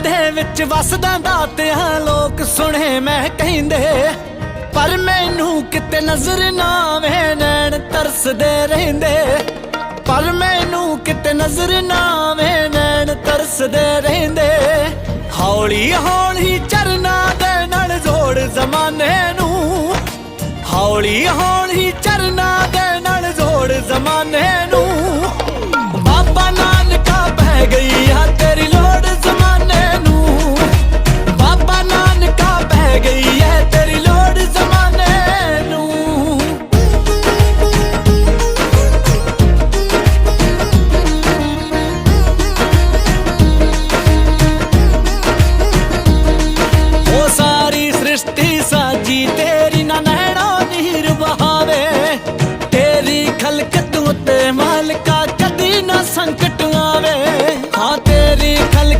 ਦੇ ਵਿੱਚ ਵਸਦਾ ਦਾਤਿਆਂ ਲੋਕ ਸੁਣੇ ਮੈਂ ਕਹਿੰਦੇ, ਪਰ ਮੈਨੂੰ ਕਿਤੇ ਨਜ਼ਰ ਨਾ ਆਵੇ, ਨੈਣ ਤਰਸਦੇ ਰਹਿੰਦੇ। ਪਰ ਮੈਨੂੰ ਕਿਤੇ ਨਜ਼ਰ ਨਾ ਆਵੇ, ਨੈਣ ਤਰਸਦੇ ਰਹਿੰਦੇ। ਹੌਲੀ ਹੌਲੀ ਚਰਨਾ ਦੇ ਨਾਲ ਜੋੜ ਜ਼ਮਾਨੇ ਨੂੰ। ਹੌਲੀ ਹੌਲੀ ਚਰਨਾ ਦੇ ਨਾਲ ਜੋੜ ਜ਼ਮਾਨੇ